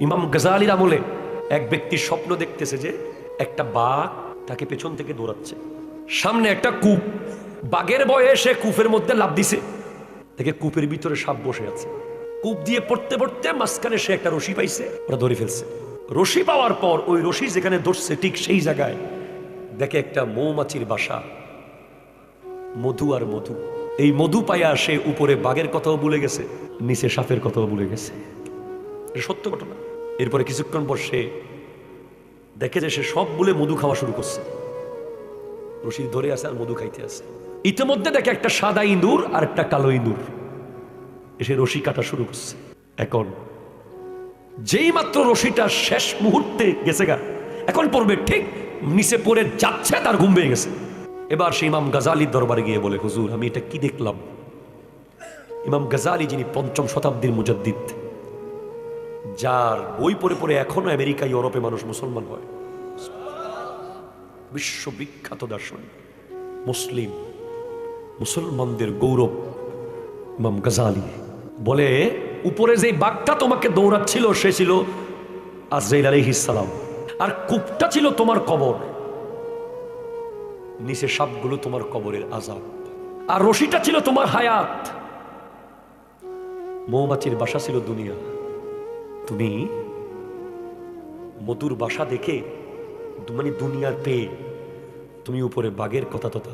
ইমাম গজালির আমলে এক ব্যক্তি স্বপ্ন দেখতেছে যে একটা বাঘ তাকে পেছন থেকে দৌড়াচ্ছে। সামনে একটা কূপ। বাঘের বয়ে সে কূপের মধ্যে লাভ দিছে। দেখে কূপের ভিতরে সাপ বসে আছে। কূপ দিয়ে পড়তে পড়তে মাঝখানে সে একটা রশি পাইছে, ওরা ধরে ফেলছে। রশি পাওয়ার পর ওই রশি যেখানে ধরছে ঠিক সেই জায়গায় দেখে একটা মৌমাছির বাসা। মধু আর মধু। এই মধু পাইয়া সে উপরে বাঘের কথাও ভুলে গেছে, নিচে সাপের কথাও ভুলে গেছে। এটা সত্য ঘটনা। এরপরে কিছুক্ষণ পর সে দেখে যে সে সব বলে মধু খাওয়া শুরু করছে। রশি ধরে আছে আর মধু খাইতে আছে। ইতিমধ্যে দেখে একটা সাদা ইঁদুর আর একটা কালো ইঁদুর। এসে রশি কাটা শুরু করছে। এখন যেই মাত্র রশিটা শেষ মুহূর্তে গেছে গা, এখন পড়বে ঠিক নিচে পড়ে যাচ্ছে, তার ঘুম পেয়ে গেছে। এবার সে ইমাম গাজালির দরবারে গিয়ে বলে, হুজুর, আমি এটা কি দেখলাম? ইমাম গাজালি যিনি পঞ্চম শতাব্দীর মুজাদ্দিদ যার বই পড়ে পড়ে এখনও আমেরিকা, ইউরোপে মানুষ মুসলমান হয়। বিশ্ববিখ্যাত দার্শনিক, মুসলিম, মুসলমানদের গৌরব ইমাম গাজালি বলে, উপরে যে বাঘটা তোমাকে দৌড়াচ্ছিল, সে ছিল আজরাইল আলাইহিসালাম আর কূপটা ছিল তোমার কবর। নিচে সাপগুলো তোমার কবরের আজাব আর রশিটা ছিল তোমার হায়াত। মৌমাছির বাসা ছিল দুনিয়া। তুমি? মধুর বাসা দেখে মানে দুনিয়ার পেয়ে তুমি উপরে বাঘের কথা তথা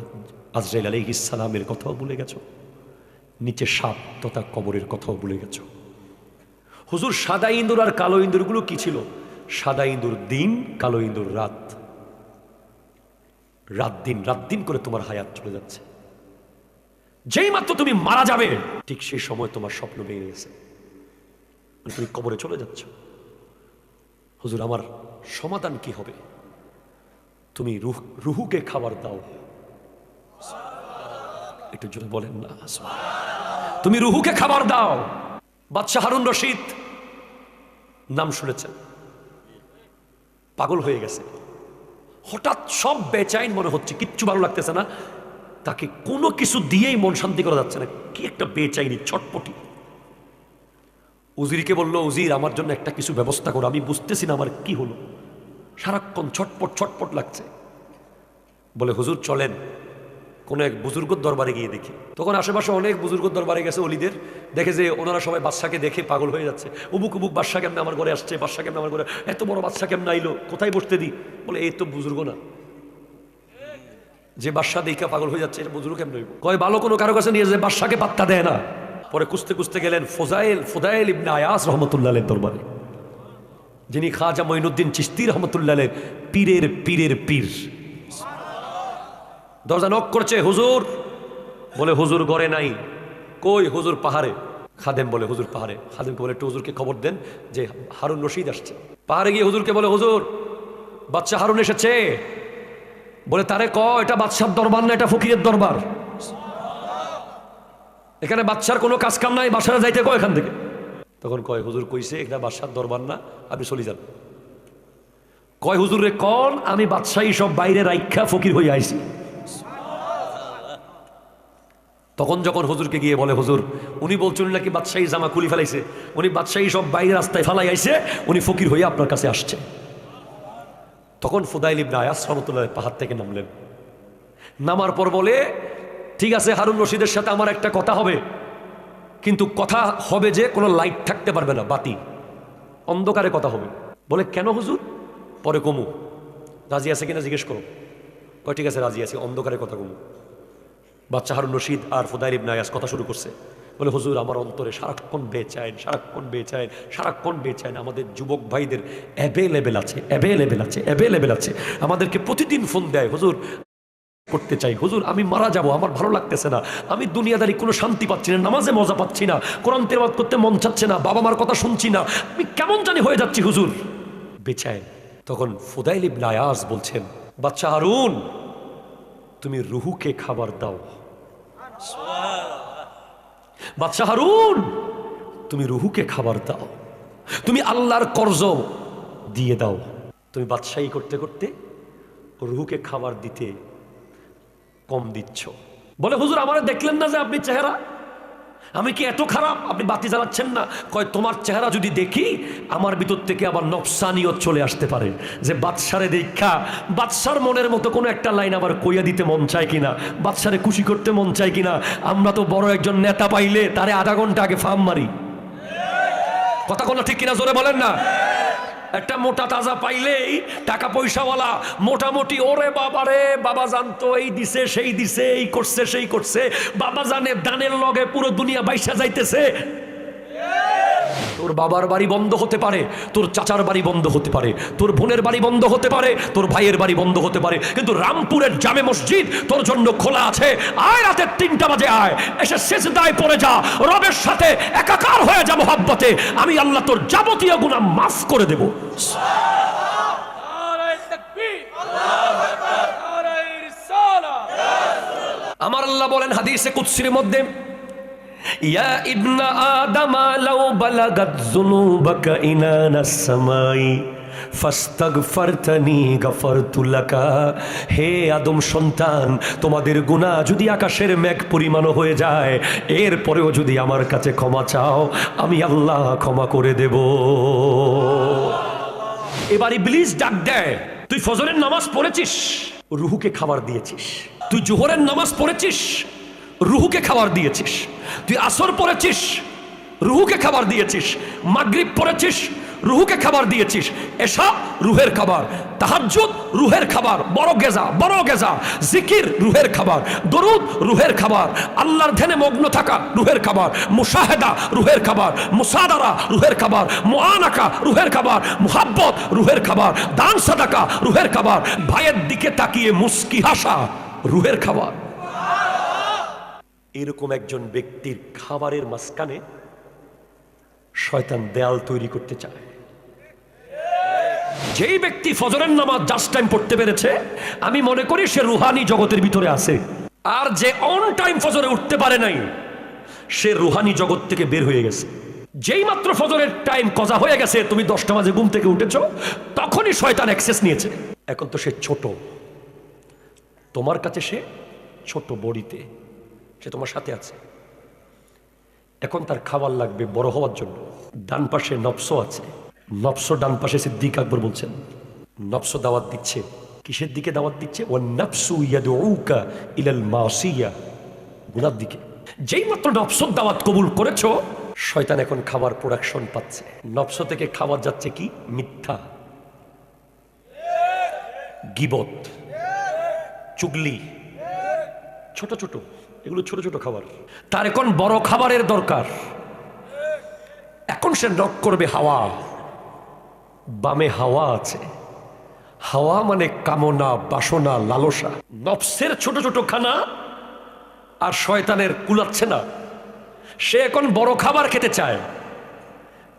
আজরাইল আলী ইসালামের কথাও ভুলে গেছো। নিচে সাপ তথা কবরের কথাও ভুলে গেছো। হুজুর, সাদা ইঁদুর আর কালো ইঁদুরগুলো কি ছিল? সাদা ইঁদুর দিন, কালো ইঁদুর রাত। রাত দিন রাত দিন করে তোমার হায়াত চলে যাচ্ছে। যেই মাত্র তুমি মারা যাবে, ঠিক সেই সময় তোমার স্বপ্ন ভেঙে গেছে। তুমি কবরে চলে যাচ্ছ। হুজুর, আমার সমাধান কি হবে? তুমি রুহ, রুহুকে খাবার দাও। একটু জোরে বলেন না। তুমি রুহুকে খাবার দাও। বাদশাহ হারুন রশিদ নাম শুনেছেন। পাগল হয়ে গেছে। হঠাৎ সব বেচাইন মনে হচ্ছে, কিচ্ছু ভালো লাগতেছে না। তাকে কোনো কিছু দিয়েই মন শান্তি করা যাচ্ছে না। কি একটা বেচাইনি, ছটপটি। উজিরকে বলল, উজির, আমার জন্য একটা কিছু ব্যবস্থা করো। আমি বুঝতেছি না আমার কি হলো। সারাক্ষণ ছটপট ছটপট লাগছে। বলে, হুজুর, চলেন। কোনো এক বুজুর্গর দরবারে গিয়ে দেখি। তখন আশেপাশে অনেক বুজুর্গর দরবারে গেছে অলিদের। দেখে যে ওনারা সবাই বাদশাকে দেখে পাগল হয়ে যাচ্ছে। উবুক উবুক বাদশা কেমনে আমার ঘরে আসছে? বাদশা কেমনে আমার ঘরে এত বড় বাদশা কেমনে আইলো? কোথায় বসতে দিই বলে, এই তো বুজুর্গ না। যে বাদশা দেখা পাগল হয়ে যাচ্ছে এটা বুজুর্গ কেমন হইব? কয়, ভালো কোনো কারও কাছে নিয়ে যে বাদশাকে পাত্তা দেয় না। পরে কুস্তে কুস্তে গেলেন ফোজাইল, ফোদাইল ইবনে আয়াস রহমতুল্লাহের দরবারে। যিনি খাজা মঈনুদ্দিন চিস্তি রহমতুল্লাহের পীরের পীরের পীর। দরজা নক করছে, হুজুর! বলে, হুজুর গড়ে নাই। কই হুজুর পাহাড়ে? খাদেম বলে, হুজুর পাহাড়ে। খাদেমকে বলে, একটু হুজুরকে খবর দেন যে হারুন রশিদ আসছে। পাহাড়ে গিয়ে হুজুরকে বলে, হুজুর বাচ্চা হারুন এসেছে। বলে, তারে ক এটা বাদশার দরবার না, এটা ফকিরের দরবার? এখানে বাচ্চার কোনো কাজ কাম নাই বাসারা যাইতে কয় এখান থেকে? তখন কয় হুজুর কইছে এটা বাদশার দরবার না আপনি চলে যান। কয় হুজুর রে কন আমি বাদশাহী সব বাইরে রাইখা ফকির হয়ে আইছি। তখন যখন হুজুরকে গিয়ে বলে হুজুর উনি বলছেন নাকি বাদশাহী জামা খুলি ফেলাইছে? উনি বাদশাহী সব বাইরে রাস্তায় ফেলাই আইছে উনি ফকির হয়ে আপনার কাছে আসছে। তখন ফুদাইল ইবনে আয়াস রহমতুল্লাহ পাহাড় থেকে নামলেন। নামার পর বলে ঠিক আছে, হারুন রশিদের সাথে আমার একটা কথা হবে। কিন্তু কথা হবে যে কোনো লাইট থাকতে পারবে না, বাতি। অন্ধকারে কথা হবে। বলে, কেন হুজুর? পরে কমু। রাজি আছে কিনা জিজ্ঞেস করো। কয়, ঠিক আছে, রাজি আছে, অন্ধকারে কথা কমু। বাচ্চা হারুন রশিদ আর ফুদাইল ইবনে আয়াস কথা শুরু করছে। বলে, হুজুর, আমার অন্তরে সারাক্ষণ বেচাইন সারাক্ষণ বেচাইন সারাক্ষণ বেচাইন। আমাদের যুবক ভাইদের অ্যাভেলেবেল আছে অ্যাভেলেবেল আছে অ্যাভেলেবেল আছে। আমাদেরকে প্রতিদিন ফোন দেয়, হুজুর করতে চাই। হুজুর, আমি মারা যাব, আমার ভালো লাগতেছে না। আমি দুনিয়াদারি কোনো শান্তি পাচ্ছি না, নামাজে মজা পাচ্ছি না, কোরআন তেলাওয়াত করতে মন চাচ্ছে না, বাবা মার কথা শুনছি না। আমি কেমন জানি হয়ে যাচ্ছি, হুজুর। বেচায়, তখন ফুদাইল ইবনে আয়াস বলছেন বাচ্চা হারুন, তুমি রুহুকে খাবার দাও। বাচ্চা হারুন, তুমি রুহুকে খাবার দাও। তুমি আল্লাহর কর্জ দিয়ে দাও। তুমি বাদশাহী করতে করতে রুহুকে খাবার দিতে কম দিচ্ছ। বলে, হুজুর, আমার দেখলেন না যে আপনি চেহারা? আমি কি এত খারাপ? আপনি বাতি জ্বালাচ্ছেন না? কয়, তোমার চেহারা যদি দেখি, আমার ভিতর থেকে আবার নফসানিয়ত চলে আসতে পারে। যে বাদশারে দীক্ষা বাদশার মনের মতো কোনো একটা লাইন আবার কইয়া দিতে মন চায় কিনা? বাদশারে খুশি করতে মন চায় কিনা? আমরা তো বড় একজন নেতা পাইলে তারে আধা ঘণ্টা আগে ফার্ম মারি। কথা কোনো ঠিক কিনা? জোরে বলেন না। একটা মোটা তাজা পাইলেই টাকা পয়সাওয়ালা মোটামুটি, ওরে বাবারে বাবা জানতো এই দিছে, সেই দিছে, এই করছে, সেই করছে, বাবা জানে দানের লগে পুরো দুনিয়া বাইসা যাইতেছে। তোর বাবার বাড়ি বন্ধ হতে পারে তোর চাচার বাড়ি বন্ধ হতে পারে তোর বোনের বাড়ি বন্ধ হতে পারে তোর ভাইয়ের বাড়ি বন্ধ হতে পারে। কিন্তু রামপুরের জামে মসজিদ তোর জন্য খোলা আছে। আয় রাতের তিনটা বাজে আয়। এসে শেষ দায় পড়ে যা। রবের সাথে একাকার হয়ে যা মোহাব্বতে। আমি আল্লাহ তোর যাবতীয় গুণা মাফ করে দেব। আমার আল্লাহ বলেন হাদিসে কুৎসির মধ্যে ইয়া ইবনা আদামা লাউ বালাগাত যুনুবাকা ইনানাস সামাই হে আদম সন্তান, তোমাদের গুনাহ যদি আকাশের মেঘ পরিমাণ হয়ে যায়, এরপরেও যদি আমার কাছে ক্ষমা চাও, আমি আল্লাহ ক্ষমা করে দেব। এবার ইবলিস ডাক দেয়, তুই ফজরের নামাজ পড়েছিস? রুহুকে খাবার দিয়েছিস। তুই জোহরের নামাজ পড়েছিস? রুহুকে খাবার দিয়েছিস তুই আসর পড়েছিস রুহুকে খাবার দিয়েছিস মাগরিব পড়েছিস রুহুকে খাবার দিয়েছিস এসা রুহের খাবার তাহাজ্জুদ রুহের খাবার বড় গেজা বড় গেজা জিকির রুহের খাবার দরুদ রুহের খাবার আল্লাহর ধ্যানে মগ্ন থাকা রুহের খাবার মুশাহেদা রুহের খাবার মুসাদারা রুহের খাবার মুআনাকা রুহের খাবার মুহাব্বত রুহের খাবার দান সাদাকা রুহের খাবার ভাইয়ের দিকে তাকিয়ে মুস্কি হাসা রুহের খাবার এরকম একজন ব্যক্তির খাবারের মাঝখানে শয়তান দেয়াল তৈরি করতে চায়। যেই ব্যক্তি ফজরের নামাজ জাস্ট টাইম পড়তে পেরেছে, আমি মনে করি সে রুহানি জগতের ভিতরে আছে। আর যে অন টাইম ফজরে উঠতে পারে নাই, সে রুহানি জগৎ থেকে বের হয়ে গেছে। যেই মাত্র ফজরের টাইম কজা হয়ে গেছে, তুমি দশটা বাজে ঘুম থেকে উঠেছো, তখনই শয়তান অ্যাক্সেস নিয়েছে। এখন তো সে ছোট। তোমার কাছে সে ছোট বড়িতে। সে তোমার সাথে আছে। এখন তার খাবার লাগবে বড় হওয়ার জন্য। ডান পাশে নফস আছে। নফস ডান পাশে সিদ্দিক আকবর বলছেন নফস দাওয়াত দিচ্ছে। কিসের দিকে দাওয়াত দিচ্ছে? ও নফসু ইয়াদউকা ইলাল মাসিয়া। গুনার দিকে। যেই মাত্র নফসর দাওয়াত কবুল করেছ, শয়তান এখন খাবার প্রোডাকশন পাচ্ছে। নফস থেকে খাবার যাচ্ছে কি? মিথ্যা। গিবত। চুগলি। ছোট ছোট। এগুলো ছোট ছোট খাবার। তার এখন বড় খাবারের দরকার। এখন সে নক করবে হাওয়া। বামে হাওয়া আছে। হাওয়া মানে কামনা, বাসনা, লালসা। নফসের ছোট ছোট খানা আর শয়তানের কুলাচ্ছে না। সে এখন বড় খাবার খেতে চায়।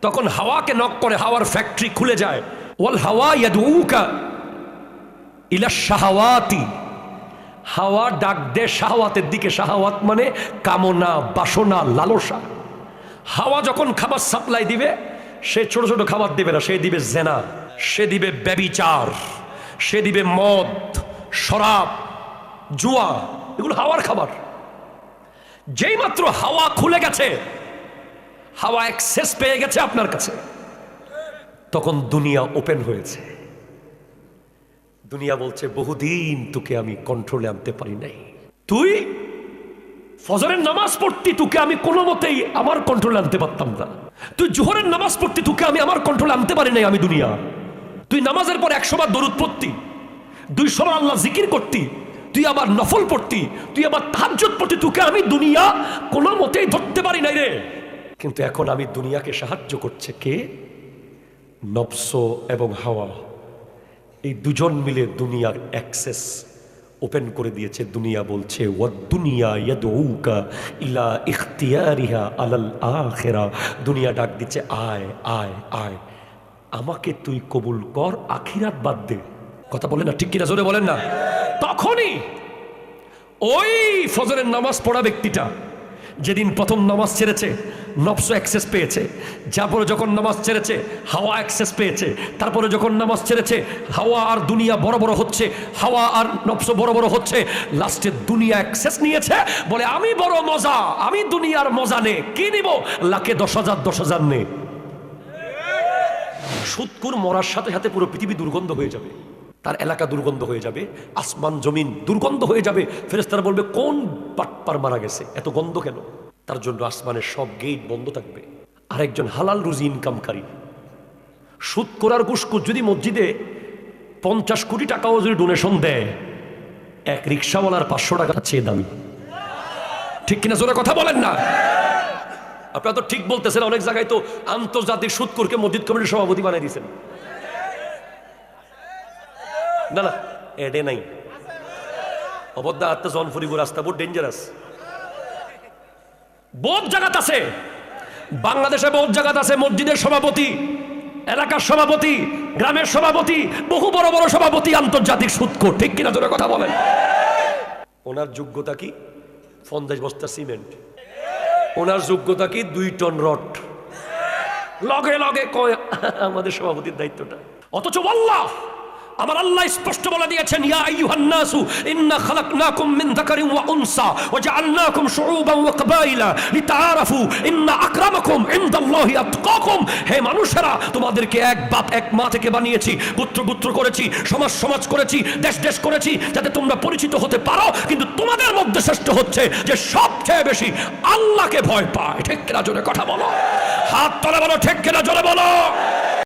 তখন হাওয়াকে নক করে হাওয়ার ফ্যাক্টরি খুলে যায়। ওয়াল হাওয়া ইয়াদউকা ইলা শাহাওয়াতি। হাওয়া ডাক দে শাহওয়াতের দিকে, শাহওয়াত মানে কামনা, বাসনা, লালসা। হাওয়া যখন খাবার সাপ্লাই দিবে, সে ছোট ছোট খাবার দিবে না, সে দিবে জেনা, সে দিবে ব্যবিচার, সে দিবে মদ, শরাব, জুয়া, এগুলো হাওয়ার খাবার। যেই মাত্র হাওয়া খুলে গেছে, হাওয়া অ্যাক্সেস পেয়ে গেছে আপনার কাছে, তখন দুনিয়া ওপেন হয়েছে। দুনিয়া বলছে, বহুদিন তোকে আমি কন্ট্রোলে আনতে পারি নাই। তুই ফজরের নামাজ পড়তি তোকে আমি কোনো মতেই আমার কন্ট্রোলে আনতে পারতাম না। তুই জোহরের নামাজ পড়তি তোকে আমি আমার কন্ট্রোলে আনতে পারি নাই আমি দুনিয়া। তুই নামাজের পর একশো বার দরুদ পড়তি দুই বার আল্লাহ জিকির করতি, তুই আবার নফল পড়তি, তুই আবার তাহাজ্জুদ পড়তি, তোকে আমি দুনিয়া কোনো মতেই ধরতে পারি নাই রে। কিন্তু এখন আমি দুনিয়াকে সাহায্য করছে কে? নবস এবং হাওয়া। এই দুজন মিলে দুনিয়ার অ্যাক্সেস ওপেন করে দিয়েছে। দুনিয়া বলছে ইলা আলাল আখিরা। দুনিয়া ডাক দিচ্ছে, আয় আয় আয়, আমাকে তুই কবুল কর, আখিরাত বাদ দে। কথা বলেন না, ঠিক কিনা? জোরে বলেন না। তখনই ওই ফজরের নামাজ পড়া ব্যক্তিটা যেদিন প্রথম নামাজ ছেড়েছে নফস অ্যাক্সেস পেয়েছে। যারপরে যখন নামাজ ছেড়েছে, হাওয়া অ্যাক্সেস পেয়েছে। তারপরে যখন নামাজ ছেড়েছে, হাওয়া আর দুনিয়া বড় বড় হচ্ছে, হাওয়া আর নফস বড় বড় হচ্ছে। লাস্টে দুনিয়া অ্যাক্সেস নিয়েছে, বলে, আমি বড় মজা, আমি দুনিয়ার মজা নে, কি নিব? লাখে দশ হাজার দশ হাজার নে। সুৎকুর মরার সাথে সাথে পুরো পৃথিবী দুর্গন্ধ হয়ে যাবে। তার এলাকা দুর্গন্ধ হয়ে যাবে, আসমান, জমিন দুর্গন্ধ হয়ে যাবে। ফেরেস্তারা বলবে, কোন পাটপার মারা গেছে? এত গন্ধ কেন? তার জন্য আসমানের সব গেট বন্ধ থাকবে। আরেকজন হালাল রুজি ইনকামকারী সুদ করার ঘুষকুর যদি মসজিদে পঞ্চাশ কোটি টাকাও যদি ডোনেশন দেয়, এক রিক্সাওয়ালার পাঁচশো টাকা চেয়ে দামি। ঠিক কিনা জোরে কথা বলেন না? আপনারা তো ঠিক বলতেছেন, অনেক জায়গায় তো আন্তর্জাতিক সুৎকুরকে মসজিদ কমিটির সভাপতি বানিয়ে দিয়েছেন। না না, এডে নাই। অবদ্ধা আত্মা জনফরিব রাস্তা বহুত ডেঞ্জারাস বহুত জায়গাত আছে। বাংলাদেশে বহুত জায়গাত আছে মসজিদের সভাপতি, এলাকার সভাপতি, গ্রামের সভাপতি, বহু বড় বড় সভাপতি, আন্তর্জাতিক সুৎকর ঠিক কিনা জোরে কথা বলেন? ওনার যোগ্যতা কি? পঞ্চাশ বস্তা সিমেন্ট। ওনার যোগ্যতা কি? দুই টন রড। লগে লগে কয়, আমাদের সভাপতির দায়িত্বটা। অথচ আল্লাহ আমার আল্লাহ স্পষ্ট বলে দিয়েছেন, ইয়া আইয়ুহান নাসু ইন্না খালাকনাকুম মিন যাকারিন ওয়া উনসা, ওয়া জাআলনাকুম শুউবান ওয়া কাবাইলা লিতাআরাফু, ইন্না আকরামাকুম ইনদাল্লাহি আতকাকুম। হে মানুষেরা, তোমাদেরকে এক বাপ, এক মা থেকে বানিয়েছি, পুত্র পুত্র করেছি, সমাজ সমাজ করেছি, দেশ দেশ করেছি, যাতে তোমরা পরিচিত হতে পারো, কিন্তু তোমাদের মধ্যে শ্রেষ্ঠ হচ্ছে যে সবচেয়ে বেশি আল্লাহকে ভয় পায়। ঠিক কিনা জোরে কথা বলো? হাত তলে বলো, ঠিক কিনা জোরে বলো?